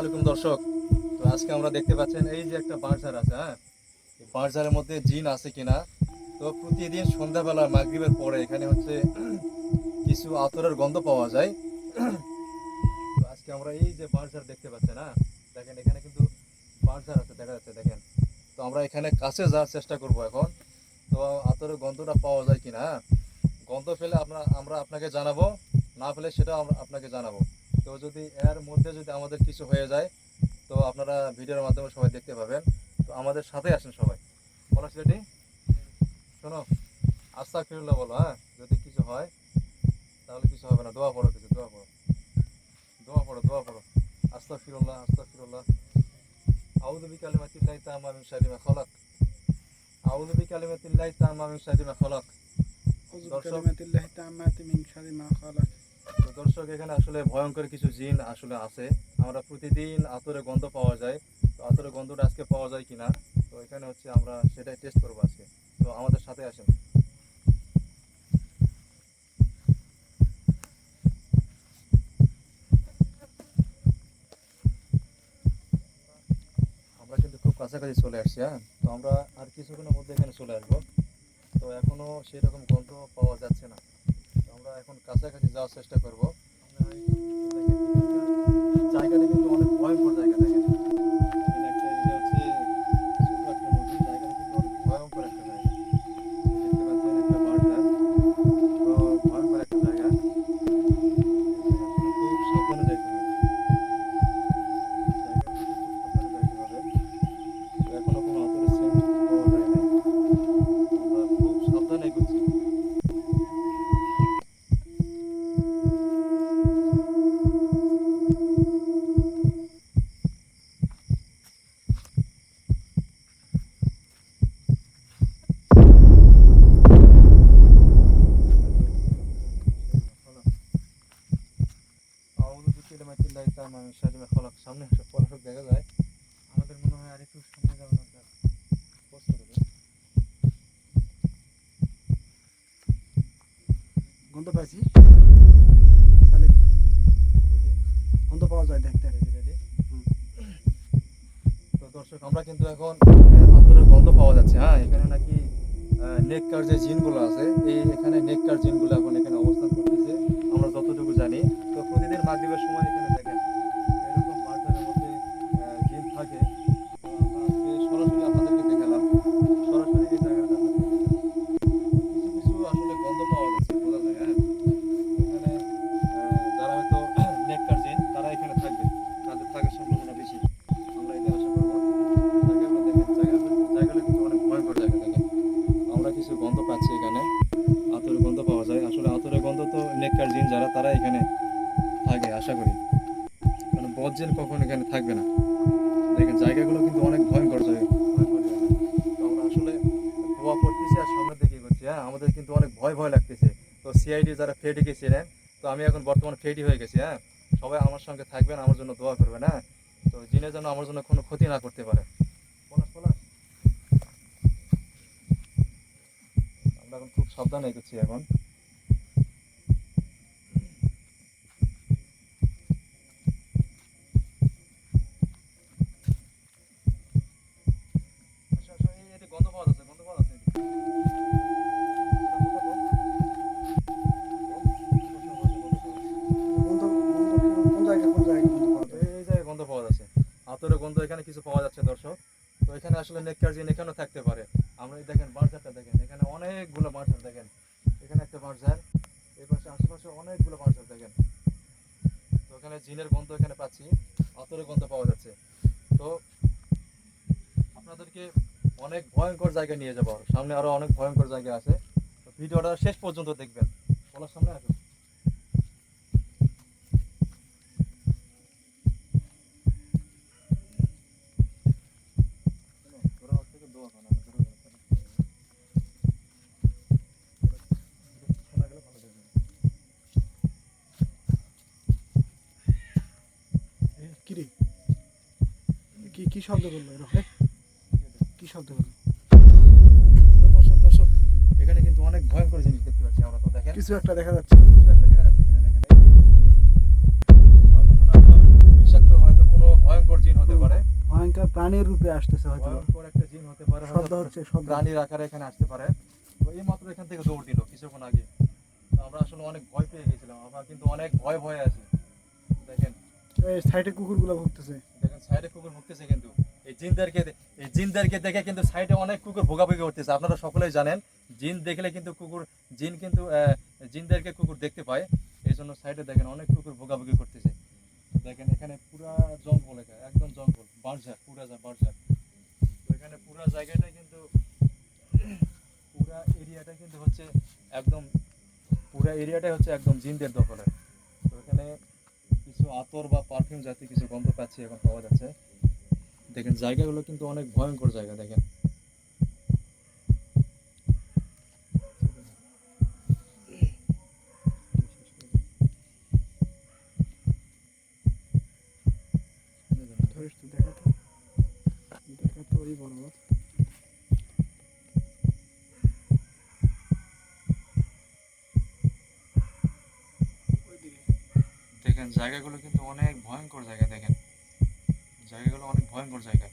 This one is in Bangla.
আলাইকুম দর্শক। তো আজকে আমরা দেখতে পাচ্ছেন এই যে একটা বাঁশঝাড় আছে হ্যাঁ? বাঁশঝাড়ের মধ্যে জিন আছে কিনা? তো প্রতিদিন সন্ধ্যাবেলা, মাগরিবের পরে এখানে হচ্ছে কিছু আতরের গন্ধ পাওয়া যায়। তো আজকে আমরা এই যে বাঁশঝাড় দেখতে পাচ্ছেন হ্যাঁ? দেখেন, এখানে কিন্তু বাঁশঝাড় আছে, দেখা যাচ্ছে, দেখেন। তো আমরা এখানে কাছে যাওয়ার চেষ্টা করব এখন। তো আতরের গন্ধটা পাওয়া যায় কিনা হ্যাঁ? গন্ধ পেলে আমরা আমরা আপনাকে জানাব, না পেলে সেটাও আমরা আপনাকে জানাব। তো যদি এর মধ্যে যদি আমাদের কিছু হয়ে যায়, তো আপনারা ভিডিওর মাধ্যমে সবাই দেখতে পাবেন। তো আমাদের সাথে আসেন সবাই। বলো সেটি শোনো আস্তা ফিরুল্লাহ বলো হ্যাঁ? যদি কিছু হয়, তাহলে কিছু হবে না। দোয়া পড়ো কিছু, দোয়া পড়ো। দোয়া পড়ো দোয়া পড়ো। আস্তা ফিরুল্লাহ আস্তা ফিরুল্লাহ আউদুবি কালিমাতিল্লাহ তামা মিন শারিমা খলক। আউদুবি কালিমাতিল্লাহ তামা মিন শারিমা খলাক। দর্শক কালিমাতিল্লাহ তামা মিন শারিমা খলাক। দর্শক, এখানে আসলে ভয়ঙ্কর কিছু জিন আসলে আছে। আমরা প্রতিদিন আতরে গন্ধ পাওয়া যায়। তো আতরে গন্ধটা আজকে পাওয়া যায় কিনা? তো এখানে হচ্ছে আমরা সেটাই টেস্ট করব আজকে। তো আমাদের সাথে আসেন। আমরা কিন্তু খুব কাছাকাছি চলে আসছি হ্যাঁ? তো আমরা আর কিছুক্ষণের মধ্যে এখানে চলে আসব। তো এখনও সেরকম গন্ধ পাওয়া যাচ্ছে না। আমরা এখন কাছাকাছি যাওয়ার চেষ্টা করব। বিকালিমাতিল্লাহি তাআমা মিন শাররি মা খালাক সামনে একটা পলাশক দেখা যায়। আমাদের মনে হয় আরেকটু সামনে যাওয়া দরকার। কষ্ট করে গন্ধ পাইছি। গন্ধ পাওয়া যায় দেখতে। তো দর্শক আমরা কিন্তু এখন আতরের গন্ধ পাওয়া যাচ্ছে হ্যাঁ? এখানে নাকি নেককার যে জিনগুলো আছে এই এখানে নেককার জিনগুলো এখন এখানে অবস্থান করতেছে। আমরা যতটুকু জানি তো প্রতিদিন মাগরিবের সময় এখানে গন্ধ পাচ্ছি এখানে। আতরের গন্ধ পাওয়া যায়। আসলে আতরের গন্ধ তো নেককার জিন যারা তারা এখানে থাকে, আশা করি। কারণ বদ জিন কখন এখানে থাকবে না। দেখেন, জায়গাগুলো কিন্তু অনেক ভয়ঙ্কর জায়গা। আমরা আসলে দোয়া করতেছি আর সামনের দিকে করছি হ্যাঁ? আমাদের কিন্তু অনেক ভয় ভয় লাগতেছে। তো সিআইডি যারা ফেডিকে ছিলেন তো আমি এখন বর্তমানে ফেডি হয়ে গেছি হ্যাঁ? সবাই আমার সঙ্গে থাকবেন, আমার জন্য দোয়া করবেন হ্যাঁ? তো জিনের জন্য আমার জন্য কোনো ক্ষতি না করতে পারে পলাশ পলাশ আমরা এখন খুব সাবধানে এগোচ্ছি এখন আসো, আসো, এই- এদিকে গন্ধ পাওয়া যাচ্ছে, গন্ধ পাওয়া যাচ্ছে এদিকে। কোথাও, কোথাও, কোথাও। গন্ধ গন্ধ কি- কোন জায়গায় কোন জায়গায় গন্ধ পাওয়া যায় এই এই জায়গায় গন্ধ পাওয়া যাচ্ছে। আতরের গন্ধ, এখানে কিছু পাওয়া যাচ্ছে, দর্শক। তো এখানে আসলে নেককার জিন এখানেও থাকতে পারে। আমরা দেখেন বাঁশঝাড়টা দেখেন, এখানে অনেকগুলো বাঁশঝাড় দেখেন। এখানে একটা মার্জার এই পাশে আশেপাশে অনেকগুলো বাঁশঝাড় দেখেন। তো এখানে জিনের গন্ধ এখানে পাচ্ছি আতরের গন্ধ পাওয়া যাচ্ছে। তো আপনাদেরকে অনেক ভয়ঙ্কর জায়গায় নিয়ে যাব। সামনে আরও অনেক ভয়ঙ্কর জায়গা আছে। ভিডিওটা শেষ পর্যন্ত দেখবেন। বলার সামনে আসুন তোরা ওর থেকে দোয়া কর, আমি দূরে গেলাম। শোনা গেলে ভালো দেখবেন। এ, কি রে কি কি শব্দ করল এরকম কি শব্দ করল দর্শক দর্শক এখানে কিন্তু অনেক ভয়ঙ্কর জিনিস দেখতে পাচ্ছি আমরা তো দেখেন। কিছু একটা দেখা যাচ্ছে। কিছু একটা দেখা যাচ্ছে এখানে দেখেন দেখেন। হয়তো কোনো আপনার বিষাক্ত হয়তো কোনো ভয়ঙ্কর প্রাণীর রূপে আসতেছে হয়তো। ভয়ঙ্কর একটা জিন হতে পারে শব্দ হচ্ছে শব্দ। প্রাণীর আকারে এখানে আসতে পারে। তো এই মাত্র এখান থেকে দৌড় দিল কিছুক্ষণ আগে। তো আমরা আসলে অনেক ভয় পেয়ে গেছিলাম। আমরা কিন্তু অনেক ভয় ভয়ে আছি। দেখেন। এই সাইডে কুকুরগুলো ভুগতেছে। সাইডে কুকুর ভুগতেছে কিন্তু। এই জিনদেরকে এই জিনদেরকে দেখে কিন্তু সাইডে অনেক কুকুর ভোগাভুগি করতেছে। আপনারা সকলেই জানেন, জিন দেখলে কিন্তু কুকুর জিন কিন্তু জিনদেরকে কুকুর দেখতে পায়। এই জন্য সাইডে দেখেন অনেক কুকুর ভোগাভুগি করতেছে। দেখেন এখানে পুরা জঙ্গল এখানে একদম জঙ্গল বাঁশঝাড় পুরা বাঁশঝাড় তো এখানে পুরা জায়গাটা কিন্তু, পুরা এরিয়াটা কিন্তু হচ্ছে একদম পুরা এরিয়াটাই হচ্ছে একদম জিনদের দখলে। আতর বা পারফিউম জাতীয় কিছু গন্ধ পাচ্ছি এখন পাওয়া যাচ্ছে। দেখেন, জায়গাগুলো কিন্তু অনেক ভয়ঙ্কর জায়গা, দেখেন। ধরিস তো দেখা তো দেখা তো ওই বড়। দেখেন জায়গাগুলো কিন্তু অনেক ভয়ঙ্কর জায়গা দেখেন। জায়গাগুলো অনেক ভয়ঙ্কর জায়গা।